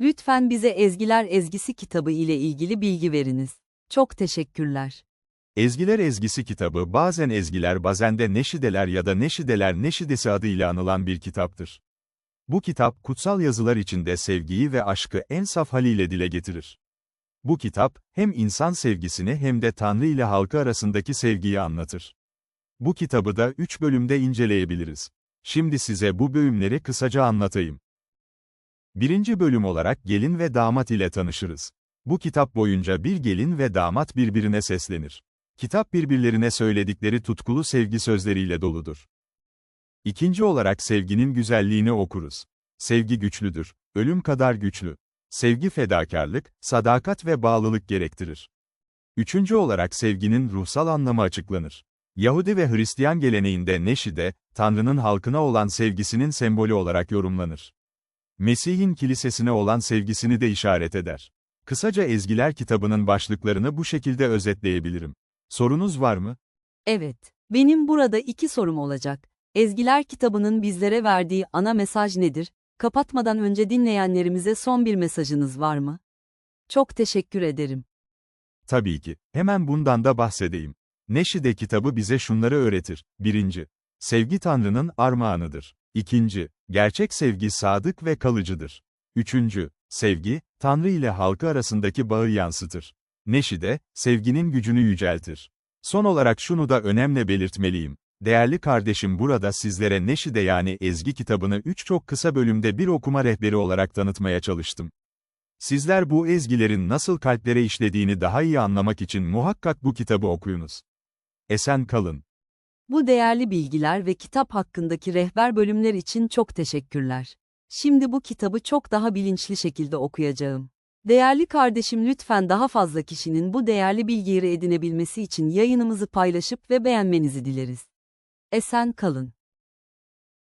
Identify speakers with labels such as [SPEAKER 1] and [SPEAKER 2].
[SPEAKER 1] Lütfen bize Ezgiler Ezgisi kitabı ile ilgili bilgi veriniz. Çok teşekkürler.
[SPEAKER 2] Ezgiler Ezgisi kitabı bazen ezgiler bazen de neşideler ya da neşideler neşidesi adıyla anılan bir kitaptır. Bu kitap kutsal yazılar içinde sevgiyi ve aşkı en saf haliyle dile getirir. Bu kitap, hem insan sevgisini hem de Tanrı ile halkı arasındaki sevgiyi anlatır. Bu kitabı da üç bölümde inceleyebiliriz. Şimdi size bu bölümleri kısaca anlatayım. Birinci bölüm olarak gelin ve damat ile tanışırız. Bu kitap boyunca bir gelin ve damat birbirine seslenir. Kitap birbirlerine söyledikleri tutkulu sevgi sözleriyle doludur. İkinci olarak sevginin güzelliğini okuruz. Sevgi güçlüdür, ölüm kadar güçlü. Sevgi fedakarlık, sadakat ve bağlılık gerektirir. Üçüncü olarak sevginin ruhsal anlamı açıklanır. Yahudi ve Hristiyan geleneğinde neşide, Tanrı'nın halkına olan sevgisinin sembolü olarak yorumlanır. Mesih'in kilisesine olan sevgisini de işaret eder. Kısaca Ezgiler kitabının başlıklarını bu şekilde özetleyebilirim. Sorunuz var mı?
[SPEAKER 1] Evet, benim burada iki sorum olacak. Ezgiler kitabının bizlere verdiği ana mesaj nedir? Kapatmadan önce dinleyenlerimize son bir mesajınız var mı? Çok teşekkür ederim.
[SPEAKER 2] Tabii ki. Hemen bundan da bahsedeyim. Neşide kitabı bize şunları öğretir. 1. Sevgi Tanrı'nın armağanıdır. 2. Gerçek sevgi sadık ve kalıcıdır. 3. Sevgi, Tanrı ile halkı arasındaki bağı yansıtır. Neşide, sevginin gücünü yüceltir. Son olarak şunu da önemli belirtmeliyim. Değerli kardeşim burada sizlere Neşide yani Ezgi kitabını 3 çok kısa bölümde bir okuma rehberi olarak tanıtmaya çalıştım. Sizler bu ezgilerin nasıl kalplere işlediğini daha iyi anlamak için muhakkak bu kitabı okuyunuz. Esen kalın.
[SPEAKER 1] Bu değerli bilgiler ve kitap hakkındaki rehber bölümler için çok teşekkürler. Şimdi bu kitabı çok daha bilinçli şekilde okuyacağım. Değerli kardeşim lütfen daha fazla kişinin bu değerli bilgileri edinebilmesi için yayınımızı paylaşıp ve beğenmenizi dileriz. Esen kalın.